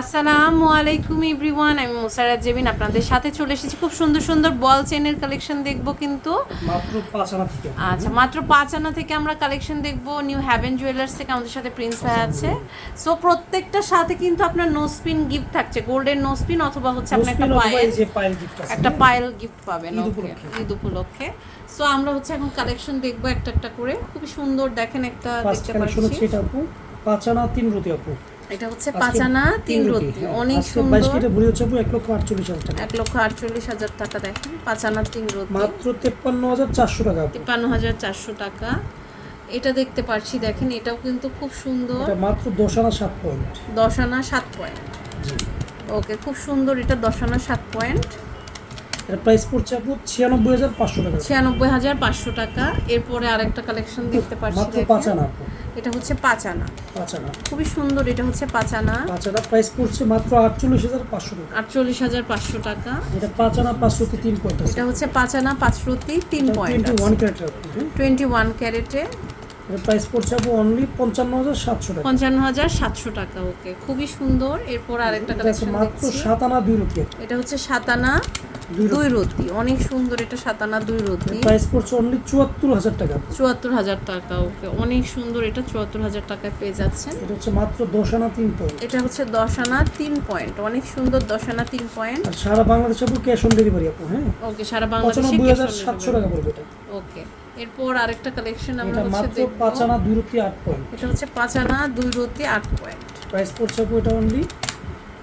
আসসালামু আলাইকুম এভরিওয়ান আমি মোসারাত জেবিন আপনাদের সাথে চলে এসেছি। খুব সুন্দর সুন্দর বল চেনের কালেকশন দেখব কিন্তু। আচ্ছা মাত্র পাঁচ আনা থেকে আমরা কালেকশন দেখব নিউ হ্যাভেন জুয়েলার্স থেকে আমাদের সাথে প্রিন্স ভাই আছে। সো প্রত্যেকটার সাথে কিন্তু আপনার নো স্পিন গিফট থাকছে গোল্ডেন নো স্পিন অথবা হচ্ছে আপনার একটা পায়েল একটা পায়েল গিফট পাবেন ওকে। ঈদ উপলক্ষে। সো আমরা হচ্ছে এখন কালেকশন দেখব একটা একটা করে। খুবই সুন্দর দেখেন একটা দেখতে পাচ্ছি। পাঁচ আনা তিন রুটি আপু। এটা হচ্ছে পাঁচানা তিন রতি হ্যাঁ। অনেক সুন্দর। কেটে ভরি হচ্ছে এক লক্ষ আটচল্লিশ হাজার টাকা। এক লক্ষ আটচল্লিশ হাজার টাকা দেখেন পাঁচানা তিন রতি মাত্র তেপ্পান্ন হাজার চারশো টাকা। তেপ্পান্ন হাজার চারশো টাকা। এটা দেখতে পাচ্ছি দেখেন এটাও কিন্তু খুব সুন্দর। মাত্র দশ আনা সাত পয়েন্ট। দশ আনা সাত পয়েন্ট। ওকে খুব সুন্দর এটা দশ আনা সাত পয়েন্ট। এটা প্রাইস পড়ছে আপু ছিয়ানব্বই হাজার পাঁচশো টাকা। ছিয়ানব্বই হাজার পাঁচশো টাকা। এরপরে আরেকটা কালেকশন দেখতে পাচ্ছি মাত্র পাঁচ আনা এটা হচ্ছে পাঁচ আনা। পাঁচ আনা। খুবই সুন্দর এটা হচ্ছে পাঁচ আনা। পাঁচ আনা প্রাইস পড়ছে মাত্র আটচল্লিশ হাজার পাঁচশো টাকা। আটচল্লিশ হাজার পাঁচশো টাকা। এটা পাঁচ আনা পাঁচশো তিন পয়েন্ট এটা হচ্ছে পাঁচ আনা পাঁচ রতি তিন পয়েন্ট টোয়েন্টি ওয়ান ক্যারেটের হ্যাঁ। টোয়েন্টি ওয়ান ক্যারেটে প্রাইস পড়ছে আপু অনলি পঞ্চান্ন হাজার সাতশো টাকা। পঞ্চান্ন হাজার সাতশো টাকা ওকে। খুবই সুন্দর। এরপর আরেকটা কালেকশন মাত্র সাত আনা দুই রুটি এটা হচ্ছে সাতানা দুই দুই রতি অনেক সুন্দর এটা সাতানা দুই রতি প্রাইস পড়ছে অনলি চুয়াত্তর হাজার টাকা। চুয়াত্তর হাজার টাকা ওকে অনেক সুন্দর এটা চুয়াত্তর হাজার টাকায় পেয়ে যাচ্ছেন। এটা হচ্ছে মাত্র দশ আনা তিন পয়েন্ট এটা হচ্ছে দশ আনা তিন পয়েন্ট অনেক সুন্দর দশ আনা তিন পয়েন্ট আর সারা বাংলাদেশে আপু ক্যাশ অন ডেলিভারি আপু হ্যাঁ? ওকে সারা বাংলাদেশে cash হাজার সাতশো টাকা পড়বে এটা। ওকে এরপর আরেকটা কালেকশন আমরা হচ্ছে মাত্র পাঁচ আনা দুই রুটি আট পয়েন্ট এটা হচ্ছে পাঁচ আনা দুই রতি আট পয়েন্ট প্রাইস পড়ছে আপু এটা অনলি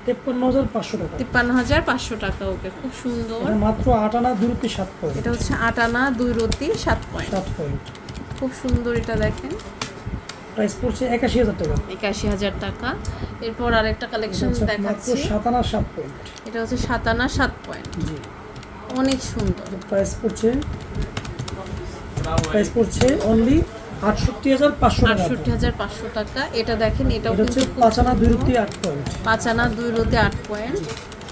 তেপ্পান্ন হাজার পাঁচশো টাকা। তিপ্পান্ন হাজার পাঁচশো টাকা ওকে খুব সুন্দর। মাত্র আট আনা দুই রুটি সাত পয়েন্ট। এটা হচ্ছে আট আনা দুই রতি সাত পয়েন্ট। সাত পয়েন্ট। খুব সুন্দর এটা দেখেন। প্রাইস পড়ছে একাশি হাজার টাকা। একাশি হাজার টাকা। এরপর আরেকটা কালেকশন দেখাচ্ছি। সাত আনা সাত পয়েন্ট। এটা হচ্ছে সাত আনা সাত পয়েন্ট। জি। অনেক সুন্দর। প্রাইস পড়ছে প্রাইস পড়ছে অনলি আটষট্টি হাজার পাঁচশো আটষট্টি হাজার পাঁচশো টাকা। এটা দেখেন এটাও এটা হচ্ছে পাঁচ আনা দুই। রুটি আট পয়েন্ট পাঁচ আনা দুই রোতে আট পয়েন্ট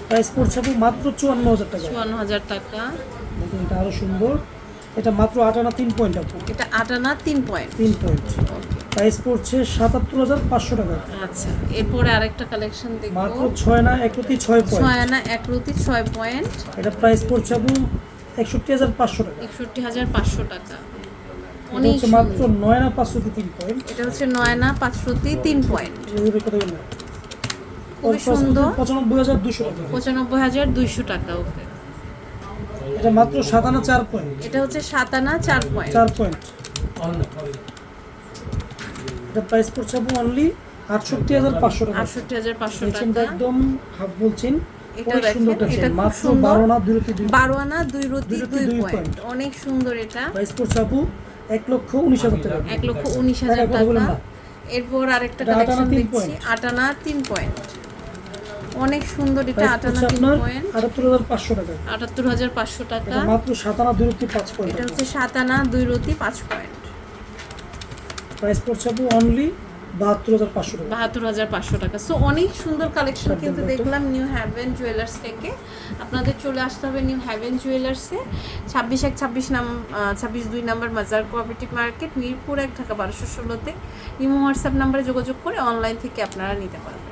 প্রাইস পড়ছে মাত্র চুয়ান্ন হাজার টাকা। চুয়ান্ন হাজার টাকা। দেখুন এটা আরও সুন্দর। এটা মাত্র আট আনা তিন পয়েন্ট আপু। এটা আট আনা তিন পয়েন্ট তিন পয়েন্ট প্রাইস পড়ছে সাতাত্তর হাজার পাঁচশো টাকা। আচ্ছা এরপরে আরেকটা কালেকশন মাত্র দেখব ছয় না একটি ছয় পয়েন্ট ছয় আনা এক রতি ছয় পয়েন্ট এটা প্রাইস পড়ছে আপু একষট্টি হাজার পাঁচশো টাকা। একষট্টি হাজার পাঁচশো টাকা। অনেক মাত্র সুন্দর নয় না পাঁচশো তিন পয়েন্ট এটা হচ্ছে নয় পাঁচশোতে তিন পয়েন্ট এভাবে কত গেল খুবই সুন্দর। পঁচানব্বই হাজার দুশো টাকা। পঁচানব্বই হাজার দুইশো টাকা ওকে। এটা মাত্র সাত চার পয়েন্ট এটা হচ্ছে সাত চার পয়েন্ট চার পয়েন্ট এটা প্রাইস পড়ছে আপু অনলি আটষট্টি হাজার পাঁচশো টাকা। আটষট্টি হাজার পাঁচশো টাকা। একদম হাফ বলছেন অনেক সুন্দর এটা রতি রতি এক লক্ষ উনিশ হাজার টাকা। এক লক্ষ উনিশ হাজার টাকা। এরপর আরেকটা কালেকশন দেখছি। আটানা তিন পয়েন্ট। অনেক সুন্দর এটা আটানা তিন পয়েন্ট। আটাত্তর হাজার পাঁচশো টাকা। আটাত্তর হাজার পাঁচশো টাকা। মাত্র সাত আনা দুই রুটি পাঁচ পয়েন্ট এটা হচ্ছে সাতানা দুই রতি পাঁচ পয়েন্ট। প্রাইস পড়ছে আপু অনলি বাহাত্তর হাজার পাঁচশো টাকা। বাহাত্তর হাজার পাঁচশো টাকা। সো অনেক সুন্দর কালেকশন কিন্তু দেখলাম নিউ হ্যাভেন জুয়েলার্স থেকে। আপনাদের চলে আসতে হবে নিউ হ্যাভেন জুয়েলার্সে ছাব্বিশ এক ছাব্বিশ নাম ছাব্বিশ দুই নাম্বার মাজার কোঅপারেটিভ মার্কেট মিরপুর এক ঢাকা বারোশো ষোলোতে। ইমো হোয়াটসঅ্যাপ নাম্বারে যোগাযোগ করে অনলাইন থেকে আপনারা নিতে পারবেন।